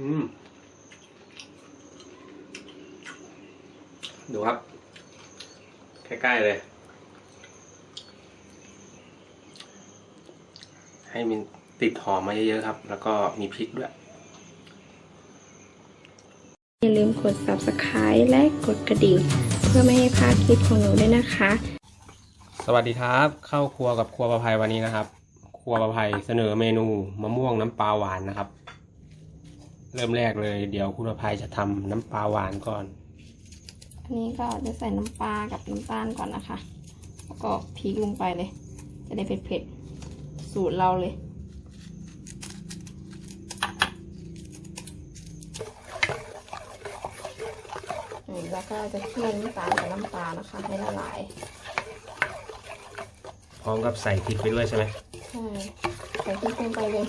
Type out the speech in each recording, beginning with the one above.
อืมดูครับ ใกล้ ๆ เลย ให้มันติดหอมมาเยอะ ๆ ครับ แล้วก็มีพริกด้วย อย่าลืมกด subscribe และกดกระดิ่ง เพื่อไม่ให้พลาดคลิปของหนูด้วยนะคะ สวัสดีครับ เข้าครัวกับครัวประภัยวันนี้นะครับ ครัวประภัยเสนอเมนูมะม่วงน้ำปลาหวานนะครับ เริ่มแรกเลย เดี๋ยวคุณประภัยจะทำน้ำปลาหวานก่อน อันนี้ก็จะใส่น้ำปลากับน้ำตาลก่อนนะคะ แล้วก็พริกลงไปเลย จะได้เผ็ดๆ สูตรเราเลยนี่แล้วก็จะเคี่ยวน้ำตาลกับน้ำปลานะคะ ให้ละลาย พร้อมกับใส่พริกไปด้วยใช่ไหมใช่ ใส่พริกลงไปเลย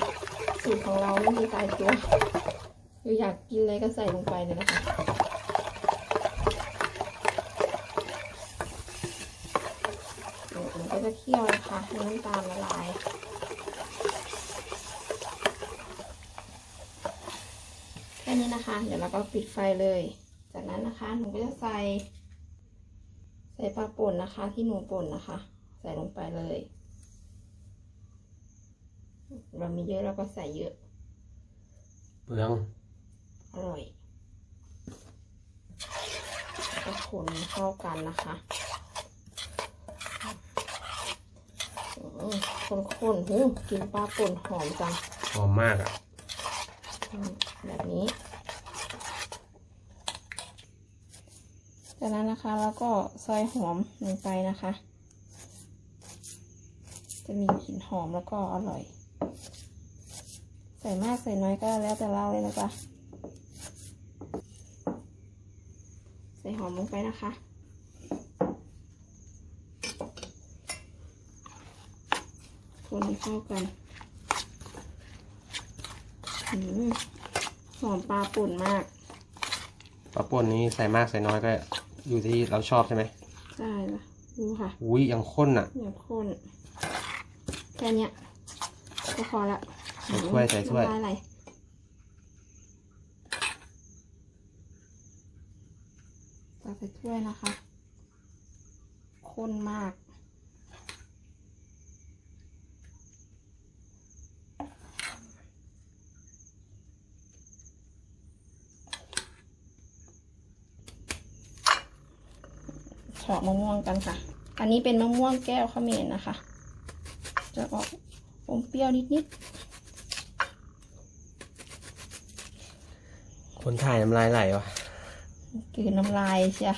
สูตรของเราไม่มีตายตัว คืออยากกินอะไรก็ใส่ลงไปเลยนะคะมันก็จะเคี่ยวนะคะให้น้ำตาลละลายแค่นี้นะคะ เดี๋ยวเราก็ปิดไฟเลย จากนั้นนะคะ หนูก็จะใส่ ใส่ปลาป่นนะคะ ที่หนูป่นนะคะ ใส่ลงไปเลย เรามีเยอะเราก็ใส่เยอะ เปลือง อร่อยแล้วก็คนเข้ากันนะคะอืมคนๆหูกินปลาป่นหอมจัง หอมมากอะอืมแบบนี้ จากนั้นนะคะแล้วก็ซอยหอมลงไปนะคะ จะมีกลิ่นหอมแล้วก็อร่อย ใส่มากใส่น้อยก็แล้วแต่เราเลยนะจ๊ะ ใส่ห อมลงไปนะคะ คนให้เข้ากันอืมหอมปลาป่นมาก ปลาป่นนี้ใส่มากใส่น้อยก็อยู่ที่เราชอบใช่ไหมใช่ละดูค่ะ อุ้ยยังข้นอะเนี่ยข้นแค่เนี้ยก็พอละใส่ถ้วยใส่ถ้วยน้ำลาไหลตักใส่ถ้วยนะคะ ข้นมากเฉาะมะม่วงกันค่ะ อันนี้เป็นมะม่วงแก้วเขมรนะคะ จะออกอมเปรี้ยวนิดๆ คนถ่ายน้ำลายไหลวะ กืนน้ำลายเชีย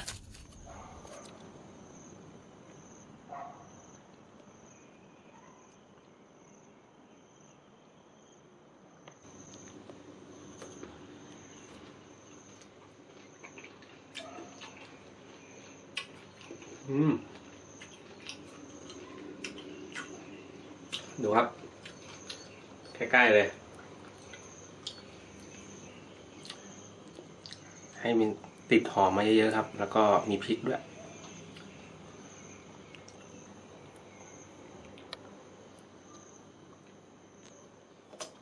อืม ดูครับ ใกล้ๆเลย ให้มัน ติดหอมมาเยอะๆครับ แล้วก็มีพริกด้วย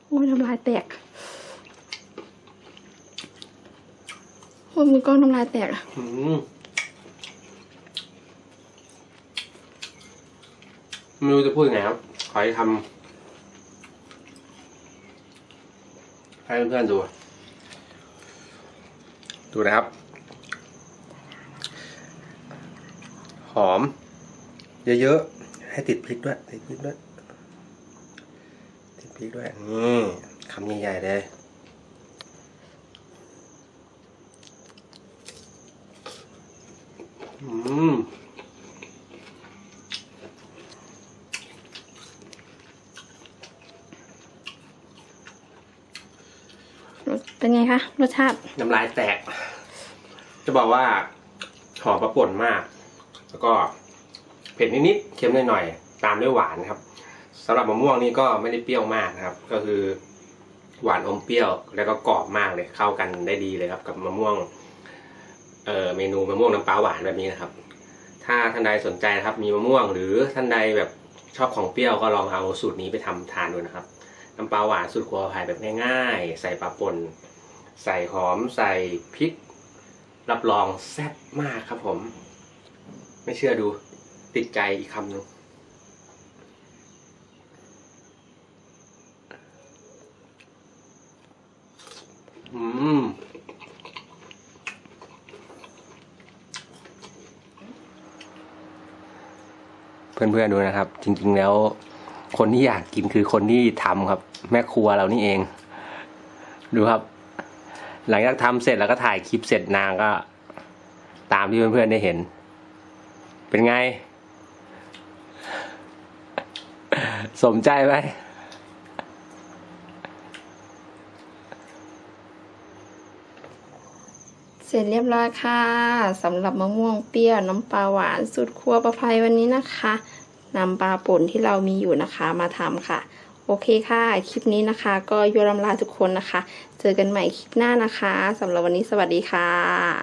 โอ้ยน้ำลายแตกโอ้ยมือกล้องน้ำลายแตกอะอืมไม่รู้จะพูดยังไงครับ ขอให้ทำให้เพื่อนๆดู ดูนะครับ หอม เยอะๆ ให้ติดพริกด้วย ติดพริกด้วย ติดพริกด้วย นี่คำใหญ่ๆเลยอืมเป็นไงคะ รสชาติ น้ำลายแตก จะบอกว่า หอมประป่นมาก แล้วก็เผ็ดนิดๆเค็มหน่อยๆตามด้วยหวานครับสำหรับมะม่วงนี่ก็ไม่ได้เปรี้ยวมากนะครับ ก็คือหวานอมเปรี้ยวแล้วก็กรอบมากเลยเข้ากันได้ดีเลยครับกับมะม่วงเอ่อเมนูมะม่วงน้ำปลาหวานแบบนี้นะครับ ถ้าท่านใดสนใจนะครับ มีมะม่วงหรือท่านใดแบบชอบของเปรี้ยวก็ลองเอาสูตรนี้ไปทำทานดูนะครับ น้ำปลาหวานสูตรครัวไผ่แบบง่ายๆ ใส่ปลาป่นใส่หอมใส่พริก รับรองแซ่บมากครับผม ไม่เชื่อดู ติดใจอีกคำหนึ่งอืมเพื่อนๆดูนะครับ จริง ๆ แล้ว คนที่อยากกินคือคนที่ทำครับ แม่ครัวเรานี่เอง ดูครับ หลังจากทำเสร็จแล้วก็ถ่ายคลิปเสร็จนางก็ ตามที่เพื่อนๆได้เห็น เป็นไง สมใจไหมเสร็จเรียบร้อยค่ะสำหรับมะม่วงเปรี้ยวน้ำปลาหวานสูตรครัวประภัยวันนี้นะคะนำปลาป่นที่เรามีอยู่นะคะมาทำค่ะ โอเคค่ะ คลิปนี้นะคะ ก็ยอมลาทุกคนนะคะ เจอกันใหม่คลิปหน้านะคะสำหรับวันนี้สวัสดีค่ะ